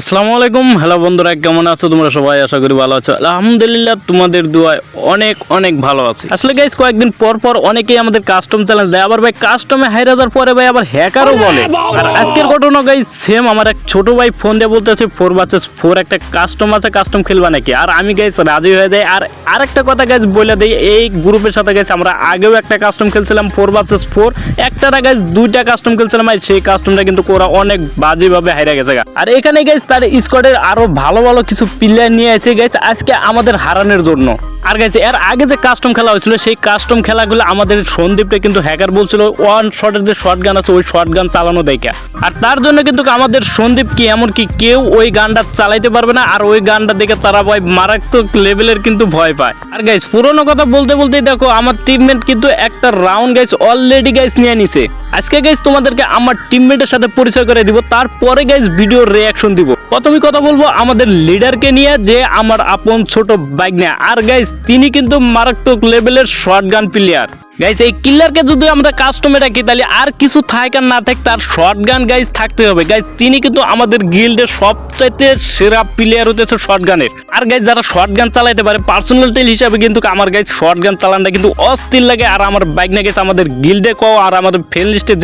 আসসালামু আলাইকুম। হ্যালো বন্ধুরা, কেমন আছো? তোমরা সবাই আশা করি ভালো আছো। আলহামদুলিল্লাহ, তোমাদের দোয়ায় অনেক অনেক ভালো আছে। আসলে গাইস কয়েকদিন পর পর অনেকেই আমাদের কাস্টম চ্যালেঞ্জ দেয়। আবার ভাই কাস্টমে হাইরা পরে ভাই আবার হ্যাকারও বলে। আর আজকের ঘটনা গাইস সেম আমার এক ছোট ভাই ফোন দিয়ে বলতেছে ফোর বাচ্চা ফোর একটা কাস্টম আছে কাস্টম খেলবা নাকি? আর আমি গাইস রাজি হয়ে যাই। আর আরেকটা কথা গাইস বলে দিই, এই গ্রুপের সাথে গাইস আমরা আগেও একটা কাস্টম খেলছিলাম ফোর বাচ্চাস ফোর একটা না গাইস দুইটা কাস্টম খেলছিলাম, ভাই, সেই কাস্টমটা কিন্তু ওরা অনেক বাজেভাবে হাইরা গেছে আর এখানে গাইস তার স্কোয়াডের আরও ভালো ভালো কিছু প্লেয়ার নিয়ে এসে গেছে আজকে আমাদের হারানোর জন্য। আর গেছে এর আগে যে কাস্টম খেলা হয়েছিল, সেই কাস্টম খেলাগুলো আমাদের সন্দীপটা কিন্তু হ্যাকার বলছিল ওয়ান শটের যে শর্ট গান আছে, ওই শর্ট গান চালানো দেখা। আর তার জন্য কিন্তু আমাদের সন্দীপ কি, এমনকি কেউ ওই গানটা চালাইতে পারবে না, আর ওই গানটা দেখে তারা ভয়, মারাত্মক লেভেলের কিন্তু ভয় পায়। আর গাইস পুরোনো কথা বলতে বলতেই দেখো, আমার টিমমেট কিন্তু একটা রাউন্ড গাইস অলরেডি গাইস নিয়ে নিছে। আজকে গাইজ তোমাদেরকে আমার টিমমেটের সাথে পরিচয় করে দিব, তারপরে গাইজ ভিডিও রিয়াকশন দিব। প্রথমে কথা বলব আমাদের লিডারকে নিয়ে যে আমার আপন ছোট বাইক নেয় আর গাইজ তিনি কিন্তু মারাত্মক লেভেলের শর্ট গান প্লেয়ার গাইস এই যদি আমরা কাস্টমে রাখি, তাহলে আর কিছু থাক আর না থাক, তার শর্ট গান গাইস থাকতে হবে। গাইস তিনি কিন্তু আমাদের গিল্ডের সবচাইতে সেরা প্লেয়ার হতেছে শর্ট গানের আর গাইস যারা শর্ট গান চালাইতে পারে পার্সোনাল টেল হিসাবে কিন্তু আমার গাইস শর্ট গান চালানটা কিন্তু অস্থির লাগে। আর আমার বাইক না গেছে আমাদের গিল্ডে আর আমাদের লিস্টে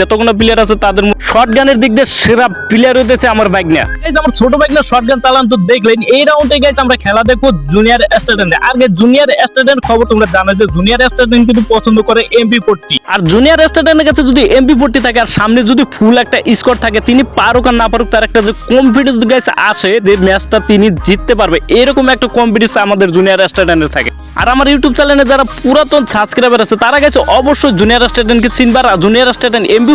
প্লেয়ার আছে, তাদের শর্ট গানের দিক দিয়ে সেরা প্লেয়ার হতেছে আমার বাইক না। গাইস আমার ছোট বাইক না শর্ট গান চালান তো দেখলেন। এই রাউন্ডে গাইস আমরা খেলা দেখব জুনিয়র স্টুডেন্টে আর গাইস জুনিয়র স্টুডেন্ট খবর তোমরা জানো যে জুনিয়র স্টুডেন্ট কিন্তু পছন্দ করে এমপি ফোরটি আর জুনিয়র স্টুডেন্টের কাছে যদি এমপি ফোরটি থাকে, আর সামনে যদি ফুল একটা স্কোর থাকে, তিনি পারুক আর না পারুক, তার একটা যে কনফিডেন্স গাইস আসে যে ম্যাচটা তিনি জিততে পারবে, এরকম একটা আমাদের জুনিয়র থাকে। আর আমার ইউটিউব চ্যানেলে যারা পুরাতন সাবস্ক্রাইবার আছে, তারা গেছে অবশ্যই জুনিয়র চিনবার, আর জুনিয়র এমপি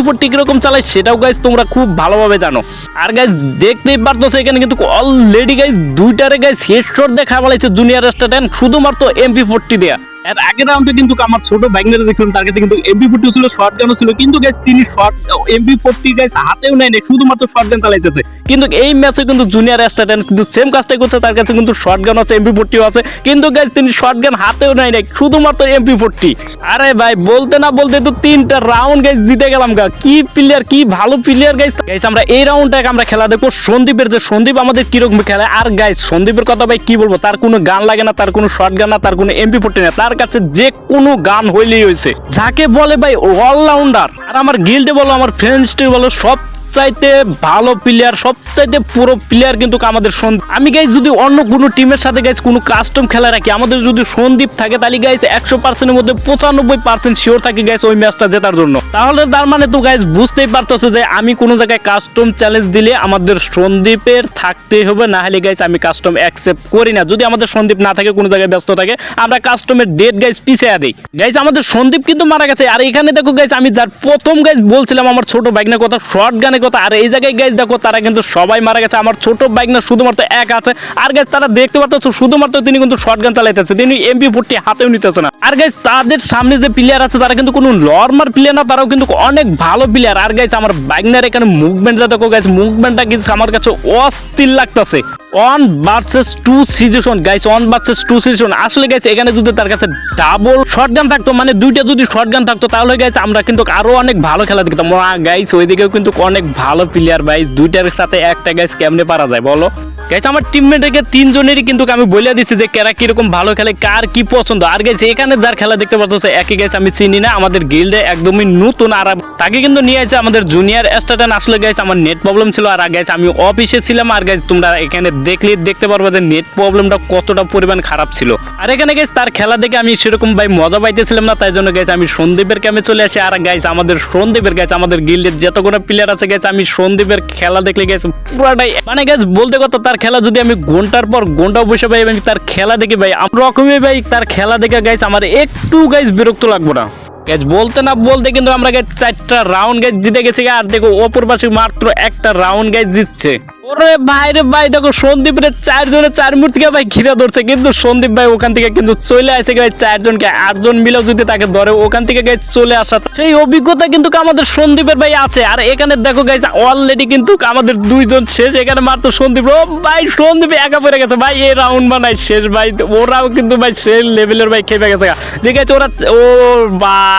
চালায়, সেটাও গাইস তোমরা খুব ভালোভাবে জানো। আর গাইস দেখতেই পারতো এখানে কিন্তু অলরেডি গাইস দুইটারে গাইস হেডশট দেখা বলাইছে জুনিয়র স্টুডেন্ট শুধুমাত্র এমপি ফোরটি দেয়া। এর আগের রাউন্ডে কিন্তু আমার ছোট বাইকনারে দেখছিলাম তার কাছে কিন্তু এমপি ফোরটি ছিল শর্ট গানও ছিল। কিন্তু তিনি শর্ট এমপি ফোরটি হাতেও নেয় নাই, শুধুমাত্র শর্ট গান চালাইতেছে। কিন্তু এই ম্যাচে কিন্তু জুনিয়র কিন্তু সেম কাজটাই করছে, তার কাছে কিন্তু শর্ট গান আছে এমপি ফোরটিও আছে। কিন্তু তিনি শর্ট গান হাতেও নেয় নাই, শুধুমাত্র এমপি ফোরটি আরে ভাই, বলতে না বলতে তো তিনটা রাউন্ড গাইস জিতে গেলাম গা। কি প্লেয়ার কি ভালো প্লেয়ার গাইস গাইস আমরা এই রাউন্ডটাকে আমরা খেলা দেখব। সন্দীপের যে সন্দীপ আমাদের কীরকম খেলে। আর গাইস সন্দীপের কথা ভাই কি বলব? তার কোনো গান লাগে না, তার কোনো শর্ট গান না, তার কোনো এমপি ফোরটি না। তার কাছে যে কোনো গান হইলেই হয়েছে যাকে বলে ভাই অলরাউন্ডার আর আমার গিল্ডে বলো, আমার ফ্রেন্ডস বলো, সব সবচাইতে ভালো প্লেয়ার সবচাইতে পুরো প্লেয়ার কিন্তু আমাদের সন্দীপ। আমি গাইজ যদি অন্য কোনো টিমের সাথে গাইজ কোনো কাস্টম খেলা রাখি, আমাদের যদি সন্দীপ থাকে, তাহলে গাইজ একশো পার্সেন্টের মধ্যে পঁচানব্বই পার্সেন্ট শিওর থাকি গাইজ ওই ম্যাচটা জেতার জন্য। তাহলে তার মানে তো গাইজ বুঝতেই পারতেছে যে আমি কোনো জায়গায় কাস্টম চ্যালেঞ্জ দিলে আমাদের সন্দীপের থাকতেই হবে, না হলে গাইজ আমি কাস্টম অ্যাকসেপ্ট করি না। যদি আমাদের সন্দীপ না থাকে, কোনো জায়গায় ব্যস্ত থাকে, আমরা কাস্টমের ডেট গাইজ পিছিয়ে দিই। গাইজ আমাদের সন্দীপ কিন্তু মারা গেছে। আর এখানে দেখো গাইজ আমি যার প্রথম গাইজ বলছিলাম, আমার ছোট বাইক না কথা শর্ট গানের কথা আর এই জায়গায় গাইজ দেখো তারা কিন্তু সবাই মারা গেছে। আমার ছোট বাইক না শুধুমাত্র এক আছে। আর গাইজ তারা দেখতে পারতো শুধুমাত্র তিনি কিন্তু শর্ট গান চালাইতেছে। তিনি এমপি ফোরটি হাতেও নিতেছে না। আর গাইজ তাদের সামনে যে প্লেয়ার আছে, তারা কিন্তু কোনো নর্মাল প্লেয়ার না, তারাও কিন্তু অনেক ভালো প্লেয়ার আর গাইজ আমার বাইকনার এখানে মুভমেন্টটা দেখো গাইজ মুভমেন্টটা কিন্তু আমার কাছে অস্থির লাগতেছে। One versus two situation guys one versus two situation আসলে গাইস এখানে যদি তার কাছে ডাবল শর্ট গান থাকতো মানে দুইটা যদি শর্ট গান থাকতো, তাহলে গাইস আমরা কিন্তু আরও অনেক ভালো খেলা দেখতাম। গাইস ওইদিকেও কিন্তু অনেক ভালো প্লেয়ার ভাই দুইটার সাথে একটা গাইস কেমনে পারা যায় বলো? গাইস আমার টিমমেটকে তিনজনেরই কিন্তু আমি বলে দিচ্ছি যে কারা কীরকম ভালো খেলে, কার কি পছন্দ। আর গেছে এখানে যার খেলা দেখতে পাচ্ছ একই গাইস আমি চিনি না, আমাদের গিল্ডে একদমই নতুন আর তাকে কিন্তু নিয়ে আছে আমাদের জুনিয়র স্টার্টান আসলে গাইস আমার নেট প্রবলেম ছিল আর গাইস আমি অফিসে ছিলাম আর গাইস তোমরা এখানে দেখলে, দেখতে পারবে যে নেট প্রবলেমটা কতটা পরিমাণ খারাপ ছিল। আর এখানে গাইস তার খেলা দেখে আমি সেরকম ভাই মজা পাইতেছিলাম না, তাই জন্য গেছে আমি সন্দীপের ক্যামে চলে আসি। আর গাইস আমাদের সন্দীপের গেছে আমাদের গিল্ডের যতগুলো প্লেয়ার আছে গেছে আমি সন্দীপের খেলা দেখলে গাইস পুরাটাই মানে গাইস বলতে কথা, তার খেলা যদি আমি ঘণ্টার পর ঘণ্টা বসে পাই এবং তার খেলা দেখি ভাই রকমই ভাই, তার খেলা দেখে গাইস আমার একটু গাইস বিরক্ত লাগবো না। গ্যাস বলতে না বলতে কিন্তু আমরা গ্যাস চারটা রাউন্ড গ্যাস জিতে গেছি আর দেখো অপর মাত্র একটা রাউন্ড গ্যাস জিতছে। ওরে ভাই রে ভাই, দেখো সন্দীপ রে চারজনে চার মূর্তিকে ভাই ঘিরে ধরছে। কিন্তু সন্দীপ ভাই ওখান থেকে কিন্তু চলে আসে ভাই চারজনকে আটজন মিলেও যদি তাকে ধরে, ওখান থেকে গাইজ চলে আসা। সেই অভিজ্ঞতা কিন্তু আমাদের সন্দীপের ভাই আছে। আর এখানে দেখো গাইজ অলরেডি কিন্তু আমাদের দুইজন শেষ। এখানে মাত্র সন্দীপ। ও ভাই, সন্দীপ একা পড়ে গেছে। ভাই, এই রাউন্ড বানাই শেষ। ভাই, ওরাও কিন্তু ভাই সেই লেভেলের ভাই খেপে গেছে ঠিক আছে ওরা ও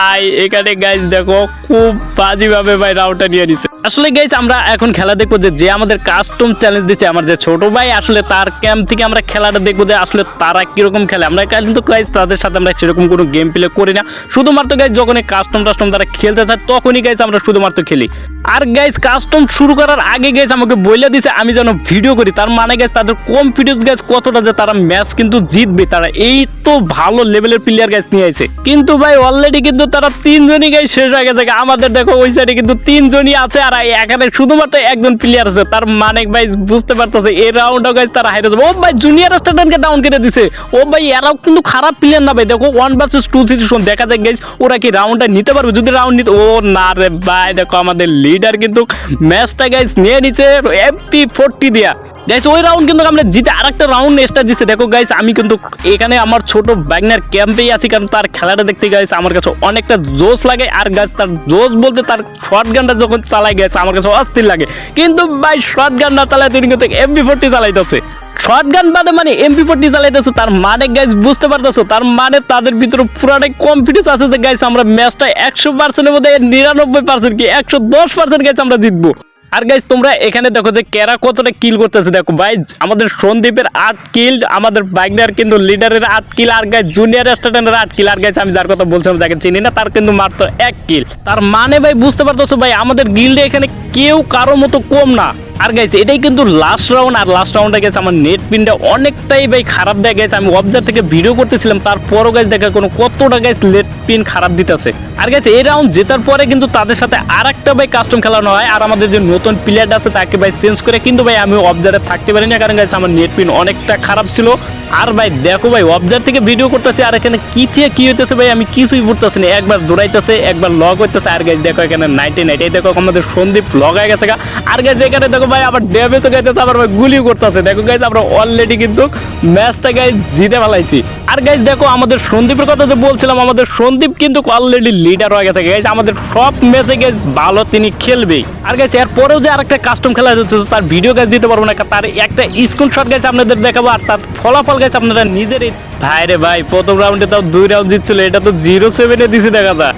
ভাই এখানে গাইজ দেখো খুব বাজিভাবে ভাই রাউন্ডটা নিয়ে নিছে। আসলে গাইজ আমরা এখন খেলা দেখব যে যে আমাদের কাস্টম চ্যালেঞ্জ দিচ্ছে আমার যে ছোট ভাই, আসলে তার ক্যাম্প থেকে আমরা খেলাটা দেখব যে, আসলে তারা কীরকম খেলে। আমরা কিন্তু গাইজ তাদের সাথে আমরা সেরকম কোনো গেম প্লে করি না। শুধুমাত্র গাইজ যখন এই কাস্টম টাস্টম তারা খেলতে চায়, তখনই গাইজ আমরা শুধুমাত্র খেলি। আর গাইজ কাস্টম শুরু করার আগে গাইজ আমাকে বলে দিছে, আমি যেন ভিডিও করি। তার মানে গাইজ তাদের কনফিডেন্স গাইজ কতটা যে তারা ম্যাচ কিন্তু জিতবে, তারা এই তো ভালো লেভেলের প্লেয়ার গাইজ নিয়ে আসে কিন্তু ভাই অলরেডি কিন্তু তারা তিনজনই গাইজ শেষ হয়ে গেছে। আমাদের দেখো, ওই সাইডে কিন্তু তিনজনই আছে আর এখানে শুধুমাত্র একজন প্লেয়ার আছে, তার মানে ভাই বুঝতে পারতেছে, এই রাউন্ডও গাইজ তারা হাইরে যাবে। ও ভাই জুনিয়র স্টুডেন্টকে ডাউন করে দিছে। ও ভাই এরাও কিন্তু খারাপ প্লেয়ার না ভাই। দেখো ওয়ান ভার্সেস টু সিচুয়েশন দেখা যায় গাইজ ওরা কি রাউন্ডটা নিতে পারবে? যদি রাউন্ড নিতে ও না রে ভাই, দেখো আমাদের লিডার কিন্তু ম্যাচটা গাইজ নিয়ে নিছে এমপি ফোরটি দিয়া। গাইস ওই রাউন্ড কিন্তু আমরা জিতে আরেকটা রাউন্ড এক্সট্রা দিচ্ছে দেখো গাইস আমি কিন্তু এখানে আমার ছোট ব্যাগনার ক্যাম্পেই আছি কারণ তার খেলাটা দেখতে গাইস আমার কাছে অনেকটা জোশ লাগে। আর গাছ তার জোশ বলতে তার শর্ট গানটা যখন চালাই গেছে আমার কাছে অস্থির লাগে। কিন্তু ভাই শর্ট গান না চালায় তিনি কিন্তু এমপি ফোরটি চালাইতেছে। শর্ট গান বাদে মানে এমপি ফোরটি চালাইতেছে, তার মানে গাইস বুঝতে পারতেছো? তার মানে তাদের ভিতরে পুরাটাই কনফিডেন্স আছে যে গাইস আমরা ম্যাচটা একশো পার্সেন্টের মধ্যে নিরানব্বই পার্সেন্ট কি একশো দশ পার্সেন্ট গাইস আমরা জিতবো। আর গাইজ তোমরা এখানে দেখো যে কেরা কতটা কিল করতেছে। দেখো ভাই, আমাদের সন্দীপের আট কিল আমাদের বাইকনার কিন্তু লিডারের আট কিল আর গাইজ জুনিয়র স্টুডেন্টের আট কিল আর গাইজ আমি যার কথা বলছিলাম, যাকে চিনি না, তার কিন্তু মাত্র এক কিল তার মানে ভাই, বুঝতে পারতেছো ভাই, আমাদের গিল্ডে এখানে কেউ কারও মতো কম না। আর গাইছে এটাই কিন্তু লাস্ট রাউন্ড আর লাস্ট রাউন্ডে গেছে আমার নেট পিনটা অনেকটাই ভাই খারাপ দেয় গেছে আমি অবজার থেকে ভিডিও করতেছিলাম, তারপরও গাছ দেখা কোনো কতটা গাইজ নেট পিন খারাপ দিতেছে। আর গেছে এই রাউন্ড জেতার পরে কিন্তু তাদের সাথে আর একটা ভাই কাস্টম খেলানো হয়, আর আমাদের যে নতুন প্লেয়ার আছে, তাকে ভাই চেঞ্জ করে কিন্তু ভাই আমি অবজারে থাকতে পারিনি, কারণ গেছে আমার নেট পিন অনেকটা খারাপ ছিল। আর ভাই, দেখো ভাই অবজার থেকে ভিডিও করতেছে, আর এখানে কি চেয়ে কি হইতেছে ভাই, আমি কিছুই বুঝতেছি না। একবার দৌড়াইতেছে, একবার লগ হইতেছে, আর গাইজ দেখো এখানে নাইনটি নাইট এই দেখো আমাদের সন্দীপ লগ হয়ে গেছে। আর গাইজ এখানে দেখো ভাই, আবার ড্যামেজও গাইতেছে আবার ভাই গুলিও করতেছে। দেখো গাইজ আমরা অলরেডি কিন্তু ম্যাচটা গাইজ জিতে ফেলাইছি। আর গাইজ দেখো আমাদের সন্দীপের কথা যে বলছিলাম, আমাদের সন্দীপ কিন্তু অলরেডি লিডার হয়ে গেছে। গাইজ আমাদের সব ম্যাচে গাইজ ভালো তিনি খেলবেই। আর গাইজ এরপরেও যে আরেকটা কাস্টম খেলা হচ্ছে, তার ভিডিও গাইজ দিতে পারব না, তার একটা স্ক্রিনশট গাইজ আপনাদের দেখাবো, আর তার ফলাফল গাইজ আপনারা নিজের ভাই রে ভাই, প্রথম রাউন্ডে তাও দুই রাউন্ড জিতছিল, এটা তো জিরো সেভেনে দিছে, দেখা যায়